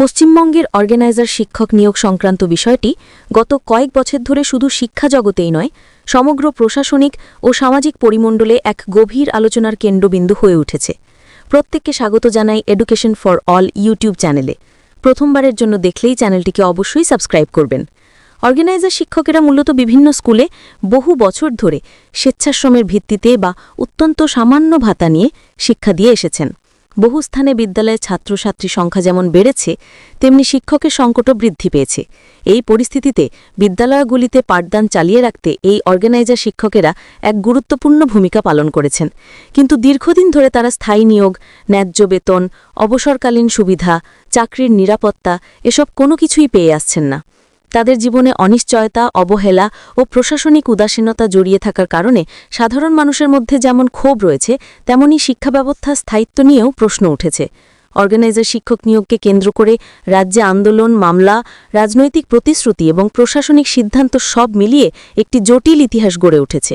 পশ্চিমবঙ্গের অর্গানাইজার শিক্ষক নিয়োগ সংক্রান্ত বিষয়টি গত কয়েক বছর ধরে শুধু শিক্ষা জগতেই নয়, সমগ্র প্রশাসনিক ও সামাজিক পরিমণ্ডলে এক গভীর আলোচনার কেন্দ্রবিন্দু হয়ে উঠেছে। প্রত্যেককে স্বাগত জানাই এডুকেশন ফর অল ইউটিউব চ্যানেলে প্রথমবারের জন্য দেখলেই চ্যানেলটিকে অবশ্যই সাবস্ক্রাইব করবেন। অর্গানাইজার শিক্ষকেরা মূলত বিভিন্ন স্কুলে বহু বছর ধরে স্বেচ্ছাশ্রমের ভিত্তিতে বা অত্যন্ত সামান্য ভাতা নিয়ে শিক্ষা দিয়ে এসেছেন। বহু স্থানে বিদ্যালয়ে ছাত্রছাত্রী সংখ্যা যেমন বেড়েছে, তেমনি শিক্ষকের সংকটও বৃদ্ধি পেয়েছে। এই পরিস্থিতিতে বিদ্যালয়গুলিতে পাঠদান চালিয়ে রাখতে এই অর্গানাইজার শিক্ষকেরা এক গুরুত্বপূর্ণ ভূমিকা পালন করেছেন। কিন্তু দীর্ঘদিন ধরে তারা স্থায়ী নিয়োগ, ন্যায্য বেতন, অবসরকালীন সুবিধা, চাকরির নিরাপত্তা, এসব কোনো কিছুই পেয়ে আসছেন না। তাদের জীবনে অনিশ্চয়তা, অবহেলা ও প্রশাসনিক উদাসীনতা জড়িয়ে থাকার কারণে সাধারণ মানুষের মধ্যে যেমন ক্ষোভ রয়েছে, তেমনি শিক্ষা ব্যবস্থা, স্থায়িত্ব নিয়েও প্রশ্ন উঠেছে। অর্গানাইজার শিক্ষক নিয়োগকে কেন্দ্র করে রাজ্যে আন্দোলন, মামলা, রাজনৈতিক প্রতিশ্রুতি এবং প্রশাসনিক সিদ্ধান্ত সব মিলিয়ে একটি জটিল ইতিহাস গড়ে উঠেছে।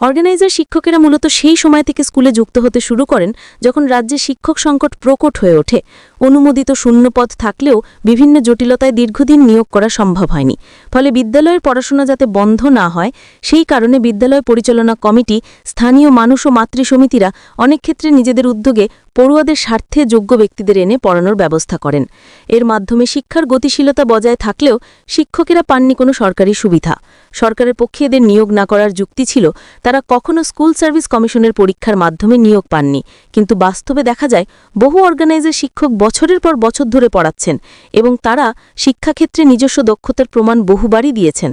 অর্গানাইজার শিক্ষকেরা মূলত সেই সময় থেকে স্কুলে যুক্ত হতে শুরু করেন যখন রাজ্যে শিক্ষক সংকট প্রকট হয়ে ওঠে। অনুমোদিত শূন্যপদ থাকলেও বিভিন্ন জটিলতায় দীর্ঘদিন নিয়োগ করা সম্ভব হয়নি। ফলে বিদ্যালয়ের পড়াশোনা যাতে বন্ধ না হয়, সেই কারণে বিদ্যালয় পরিচালনা কমিটি, স্থানীয় মানুষ ও মাতৃ সমিতিরা অনেক ক্ষেত্রে নিজেদের উদ্যোগে পড়ুয়াদের স্বার্থে যোগ্য ব্যক্তিদের এনে পড়ানোর ব্যবস্থা করেন। এর মাধ্যমে শিক্ষার গতিশীলতা বজায় থাকলেও শিক্ষকেরা পাননি কোনো সরকারি সুবিধা। সরকারের পক্ষে এদের নিয়োগ না করার যুক্তি ছিল, তারা কখনো স্কুল সার্ভিস কমিশনের পরীক্ষার মাধ্যমে নিয়োগ পাননি। কিন্তু বাস্তবে দেখা যায়, বহু অর্গানাইজার শিক্ষক বছরের পর বছর ধরে পড়াচ্ছেন এবং তারা শিক্ষাক্ষেত্রে নিজস্ব দক্ষতার প্রমাণ বহুবারই দিয়েছেন।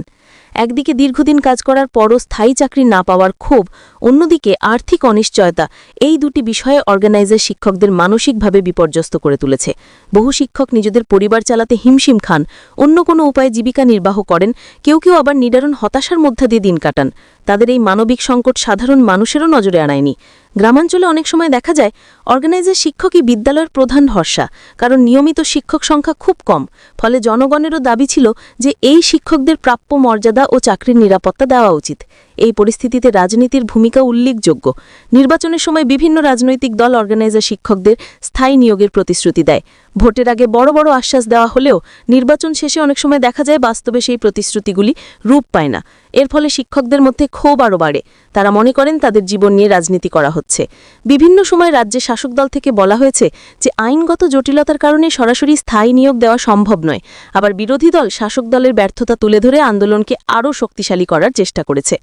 একদিকে দীর্ঘদিন কাজ করার পরও স্থায়ী চাকরি না পাওয়ার ক্ষোভ, অন্যদিকে আর্থিক অনিশ্চয়তা, এই দুটি বিষয়ে অর্গানাইজার শিক্ষকদের মানসিকভাবে বিপর্যস্ত করে তুলেছে। বহু শিক্ষক নিজেদের পরিবার চালাতে হিমশিম খান, অন্য কোনো উপায়ে জীবিকা নির্বাহ করেন, কেউ কেউ আবার নিডারণ হতাশার মধ্যে দিয়ে দিন কাটান। তাদের এই মানবিক সংকট সাধারণ মানুষেরও নজরে আনায়নি। গ্রামাঞ্চলে অনেক সময় দেখা যায় অর্গানাইজার শিক্ষকই বিদ্যালয়ের প্রধান ভরসা, কারণ নিয়মিত শিক্ষক সংখ্যা খুব কম। ফলে জনগণেরও দাবি ছিল যে এই শিক্ষকদের প্রাপ্য মর্যাদা ও চাকরির নিরাপত্তা দেওয়া উচিত। এই পরিস্থিতিতে রাজনীতির ভূমিকা উল্লেখযোগ্য। নির্বাচনের সময় বিভিন্ন রাজনৈতিক দল অর্গানাইজার শিক্ষকদের স্থায়ী নিয়োগের প্রতিশ্রুতি দেয়। ভোটের আগে বড় বড় আশ্বাস দেওয়া হলেও নির্বাচন শেষে অনেক সময় দেখা যায় বাস্তবে সেই প্রতিশ্রুতিগুলি রূপ পায় না। এর ফলে শিক্ষকদের মধ্যে ক্ষোভ আরও বাড়ে। তারা মনে করেন তাদের জীবন নিয়ে রাজনীতি করা হচ্ছে। বিভিন্ন সময় রাজ্যে শাসক দল থেকে বলা হয়েছে যে, আইনগত জটিলতার কারণে সরাসরি স্থায়ী নিয়োগ দেওয়া সম্ভব নয়। আবার বিরোধী দল শাসক দলের ব্যর্থতা তুলে ধরে আন্দোলনকে আরও শক্তিশালী করার চেষ্টা করেছে।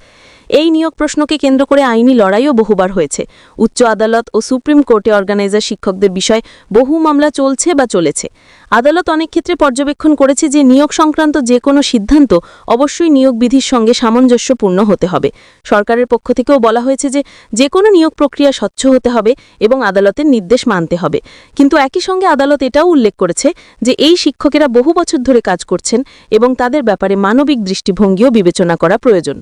এই নিয়োগ প্রশ্নকে কেন্দ্র করে আইনি লড়াইও বহুবার হয়েছে। উচ্চ আদালত ও সুপ্রিম কোর্টে অর্গানাইজার শিক্ষকদের বিষয়ে বহু মামলা চলছে বা চলেছে। আদালত অনেক ক্ষেত্রে পর্যবেক্ষণ করেছে যে নিয়োগ সংক্রান্ত যে কোনো সিদ্ধান্ত অবশ্যই নিয়োগ বিধির সঙ্গে সামঞ্জস্যপূর্ণ হতে হবে। সরকারের পক্ষ থেকেও বলা হয়েছে যে যে কোনো নিয়োগ প্রক্রিয়া স্বচ্ছ হতে হবে এবং আদালতের নির্দেশ মানতে হবে। কিন্তু একই সঙ্গে আদালত এটাও উল্লেখ করেছে যে এই শিক্ষকেরা বহু বছর ধরে কাজ করছেন এবং তাদের ব্যাপারে মানবিক দৃষ্টিভঙ্গিও বিবেচনা করা প্রয়োজন।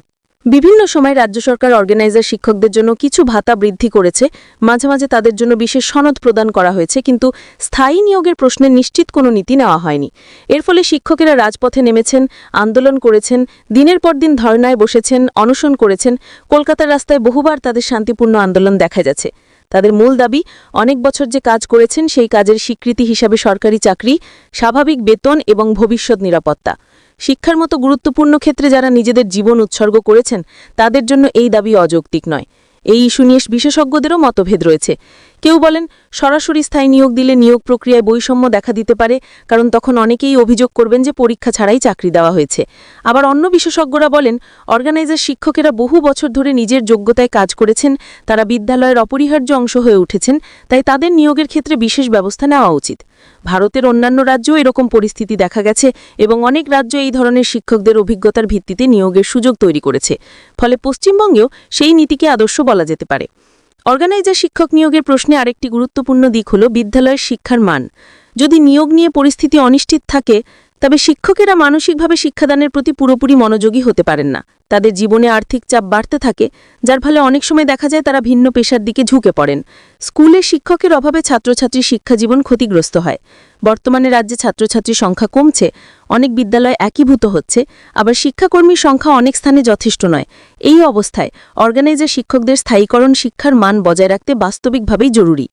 বিভিন্ন সময় রাজ্য সরকার অর্গানাইজার শিক্ষকদের জন্য কিছু ভাতা বৃদ্ধি করেছে। মাঝে মাঝে তাদের জন্য বিশেষ সনদ প্রদান করা হয়েছে, কিন্তু স্থায়ী নিয়োগের প্রশ্নে নিশ্চিত কোনো নীতি নেওয়া হয়নি। এর ফলে শিক্ষকেরা রাজপথে নেমেছেন, আন্দোলন করেছেন, দিনের পর দিন ধর্নায় বসেছেন, অনশন করেছেন। কলকাতার রাস্তায় বহুবার তাদের শান্তিপূর্ণ আন্দোলন দেখা যাচ্ছে। তাদের মূল দাবি, অনেক বছর যে কাজ করেছেন সেই কাজের স্বীকৃতি হিসাবে সরকারি চাকরি, স্বাভাবিক বেতন এবং ভবিষ্যৎ নিরাপত্তা। শিক্ষার মতো গুরুত্বপূর্ণ ক্ষেত্রে যারা নিজেদের জীবন উৎসর্গ করেছেন, তাদের জন্য এই দাবি অযৌক্তিক নয়। এই ইস্যু নিয়ে বিশেষজ্ঞদেরও মতভেদ রয়েছে। কেউ বলেন, সরাসরি স্থায়ী নিয়োগ দিলে নিয়োগ প্রক্রিয়ায় বৈষম্য দেখা দিতে পারে, কারণ তখন অনেকেই অভিযোগ করবেন যে পরীক্ষা ছাড়াই চাকরি দেওয়া হয়েছে। আবার অন্য বিশেষজ্ঞরা বলেন, অর্গানাইজার শিক্ষকেরা বহু বছর ধরে নিজের যোগ্যতায় কাজ করেছেন, তারা বিদ্যালয়ের অপরিহার্য অংশ হয়ে উঠেছেন, তাই তাদের নিয়োগের ক্ষেত্রে বিশেষ ব্যবস্থা নেওয়া উচিত। ভারতের অন্যান্য রাজ্যও এরকম পরিস্থিতি দেখা গেছে এবং অনেক রাজ্য এই ধরনের শিক্ষকদের অভিজ্ঞতার ভিত্তিতে নিয়োগের সুযোগ তৈরি করেছে। ফলে পশ্চিমবঙ্গেও সেই নীতিকে আদর্শ বলা যেতে পারে। অর্গানাইজার শিক্ষক নিয়োগের প্রশ্নে আরেকটি গুরুত্বপূর্ণ দিক হল বিদ্যালয়ের শিক্ষার মান। যদি নিয়োগ নিয়ে পরিস্থিতি অনিশ্চিত থাকে তবে শিক্ষকেরা মানসিকভাবে শিক্ষাদানের প্রতি পুরোপুরি মনোযোগী হতে পারেন না। তাদের জীবনে আর্থিক চাপ বাড়তে থাকে, যার ফলে অনেক সময় দেখা যায় তারা ভিন্ন পেশার দিকে ঝুঁকে পড়েন। স্কুলে শিক্ষকের অভাবে ছাত্রছাত্রীর শিক্ষাজীবন ক্ষতিগ্রস্ত হয়। বর্তমানে রাজ্যে ছাত্রছাত্রীর সংখ্যা কমছে, অনেক বিদ্যালয় একীভূত হচ্ছে, আবার শিক্ষাকর্মীর সংখ্যা অনেক স্থানে যথেষ্ট নয়। এই অবস্থায় অর্গানাইজার শিক্ষকদের স্থায়ীকরণ শিক্ষার মান বজায় রাখতে বাস্তবিকভাবেই জরুরি।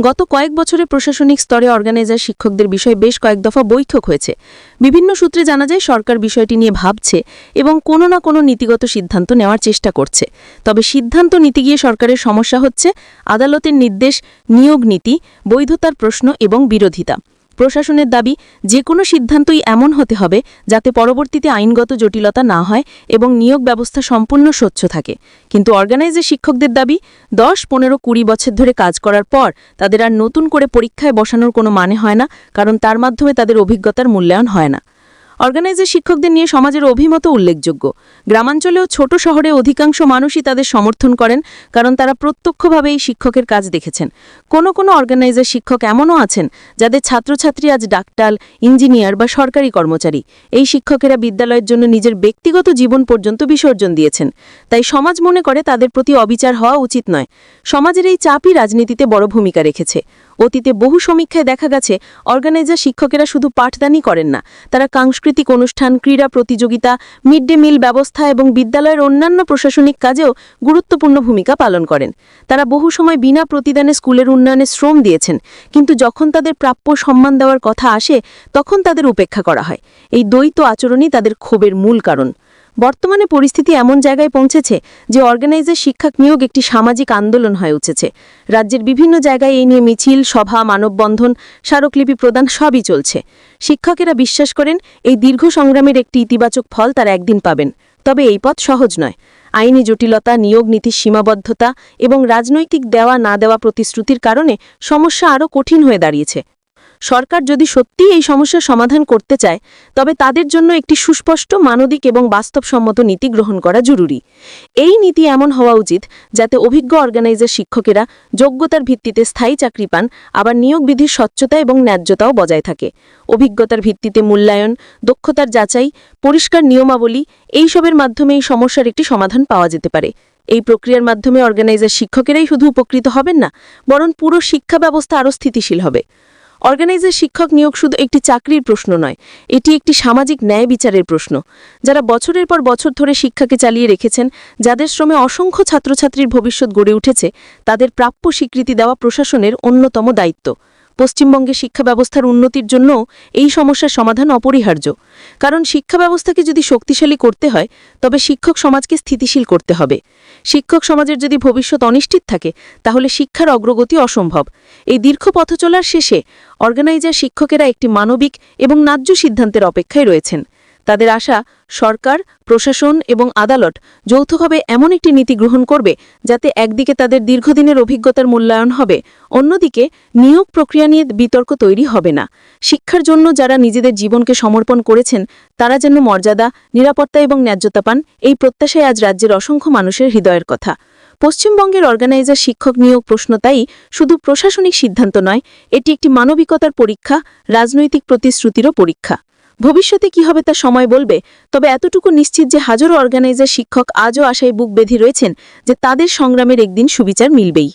গত কয়েক বছরে প্রশাসনিক স্তরে অর্গানাইজার শিক্ষকদের বিষয়ে বেশ কয়েক দফা বৈঠক হয়েছে। বিভিন্ন সূত্রে জানা যায়, সরকার বিষয়টি নিয়ে ভাবছে এবং কোনো না কোনো নীতিগত সিদ্ধান্ত নেওয়ার চেষ্টা করছে। তবে সিদ্ধান্ত নিতে গিয়ে সরকারের সমস্যা হচ্ছে, আদালতের নির্দেশ, নিয়োগ নীতি, বৈধতার প্রশ্ন এবং বিরোধিতা। প্রশাসনের দাবি যে কোনো সিদ্ধান্তই এমন হতে হবে যাতে পরবর্তীতে আইনগত জটিলতা না হয় এবং নিয়োগ ব্যবস্থা সম্পূর্ণ স্বচ্ছ থাকে। কিন্তু অর্গানাইজের শিক্ষকদের দাবি, দশ, পনেরো, কুড়ি বছর ধরে কাজ করার পর তাদের আর নতুন করে পরীক্ষায় বসানোর কোনো মানে হয় না, কারণ তার মাধ্যমে তাদের অভিজ্ঞতার মূল্যায়ন হয় না। অর্গানাইজার শিক্ষকদের নিয়ে সমাজের অভিমত উল্লেখযোগ্য। গ্রামাঞ্চলেও ছোট শহরে অধিকাংশ মানুষই তাদের সমর্থন করেন, কারণ তারা প্রত্যক্ষভাবে এই শিক্ষকের কাজ দেখেছেন। কোনো কোনো অর্গানাইজার শিক্ষক এমনও আছেন, যাদের ছাত্রছাত্রী আজ ডাক্তার ইঞ্জিনিয়ার বা সরকারি কর্মচারী। এই শিক্ষকেরা বিদ্যালয়ের জন্য নিজের ব্যক্তিগত জীবন পর্যন্ত বিসর্জন দিয়েছেন। তাই সমাজ মনে করে তাদের প্রতি অবিচার হওয়া উচিত নয়। সমাজের এই চাপই রাজনীতিতে বড় ভূমিকা রেখেছে। অতীতে বহু সমীক্ষায় দেখা গেছে, অর্গানাইজার শিক্ষকেরা শুধু পাঠদানই করেন না, তারা সাংস্কৃতিক অনুষ্ঠান, ক্রীড়া প্রতিযোগিতা, মিড ডে মিল ব্যবস্থা এবং বিদ্যালয়ের অন্যান্য প্রশাসনিক কাজেও গুরুত্বপূর্ণ ভূমিকা পালন করেন। তারা বহু সময় বিনা প্রতিদানে স্কুলের উন্নয়নে শ্রম দিয়েছেন, কিন্তু যখন তাদের প্রাপ্য সম্মান দেওয়ার কথা আসে, তখন তাদের উপেক্ষা করা হয়। এই দ্বৈত আচরণই তাদের ক্ষোভের মূল কারণ। বর্তমানে পরিস্থিতি এমন জায়গায় পৌঁছেছে যে অর্গানাইজার শিক্ষক নিয়োগ একটি সামাজিক আন্দোলন হয়ে উঠেছে। রাজ্যের বিভিন্ন জায়গায় এই নিয়ে মিছিল, সভা, মানববন্ধন, স্মারকলিপি প্রদান সবই চলছে। শিক্ষকেরা বিশ্বাস করেন, এই দীর্ঘ সংগ্রামের একটি ইতিবাচক ফল তারা একদিন পাবেন। তবে এই পথ সহজ নয়। আইনি জটিলতা, নিয়োগ নীতির সীমাবদ্ধতা এবং রাজনৈতিক দেওয়া না দেওয়া প্রতিশ্রুতির কারণে সমস্যা আরও কঠিন হয়ে দাঁড়িয়েছে। সরকার যদি সত্যিই এই সমস্যার সমাধান করতে চায়, তবে তাদের জন্য একটি সুস্পষ্ট, মানবিক এবং বাস্তবসম্মত নীতি গ্রহণ করা জরুরি। এই নীতি এমন হওয়া উচিত যাতে অভিজ্ঞ অর্গানাইজার শিক্ষকেরা যোগ্যতার ভিত্তিতে স্থায়ী চাকরি পান, আবার নিয়োগ বিধির স্বচ্ছতা এবং ন্যায্যতাও বজায় থাকে। অভিজ্ঞতার ভিত্তিতে মূল্যায়ন, দক্ষতার যাচাই, পরিষ্কার নিয়মাবলী, এইসবের মাধ্যমে এই সমস্যার একটি সমাধান পাওয়া যেতে পারে। এই প্রক্রিয়ার মাধ্যমে অর্গানাইজার শিক্ষকেরাই শুধু উপকৃত হবেন না, বরং পুরো শিক্ষা ব্যবস্থা আরও স্থিতিশীল হবে। অর্গানাইজার শিক্ষক নিয়োগ শুধু একটি চাকরির প্রশ্ন নয়, এটি একটি সামাজিক ন্যায় বিচারের প্রশ্ন। যারা বছরের পর বছর ধরে শিক্ষাকে চালিয়ে রেখেছেন, যাদের শ্রমে অসংখ্য ছাত্রছাত্রীর ভবিষ্যৎ গড়ে উঠেছে, তাদের প্রাপ্য স্বীকৃতি দেওয়া প্রশাসনের অন্যতম দায়িত্ব। পশ্চিমবঙ্গে শিক্ষা ব্যবস্থার উন্নতির জন্য এই সমস্যার সমাধান অপরিহার্য। কারণ শিক্ষা ব্যবস্থাকে যদি শক্তিশালী করতে হয়, তবে শিক্ষক সমাজকে স্থিতিশীল করতে হবে। শিক্ষক সমাজের যদি ভবিষ্যৎ অনিশ্চিত থাকে, তাহলে শিক্ষার অগ্রগতি অসম্ভব। এই দীর্ঘ পথ চলার শেষে অর্গানাইজার শিক্ষকেরা একটি মানবিক এবং ন্যায্য সিদ্ধান্তের অপেক্ষায় রয়েছেন। তাদের আশা সরকার, প্রশাসন এবং আদালত যৌথভাবে এমন একটি নীতি গ্রহণ করবে যাতে একদিকে তাদের দীর্ঘদিনের অভিজ্ঞতার মূল্যায়ন হবে, অন্যদিকে নিয়োগ প্রক্রিয়া নিয়ে বিতর্ক তৈরি হবে না। শিক্ষার জন্য যারা নিজেদের জীবনকে সমর্পণ করেছেন, তারা যেন মর্যাদা, নিরাপত্তা এবং ন্যায্যতা পান, এই প্রত্যাশায় আজ রাজ্যের অসংখ্য মানুষের হৃদয়ের কথা। পশ্চিমবঙ্গের অর্গানাইজার শিক্ষক নিয়োগ প্রশ্ন তাই শুধু প্রশাসনিক সিদ্ধান্ত নয়, এটি একটি মানবিকতার পরীক্ষা, রাজনৈতিক প্রতিশ্রুতিরও পরীক্ষা। ভবিষ্যতে কি হবে তা সময় বলবে, তবে এতটুকু নিশ্চিত যে হাজারো অর্গানাইজার শিক্ষক আজও আশায় বুক বেঁধে রয়েছেন যে তাদের সংগ্রামের একদিন সুবিচার মিলবেই।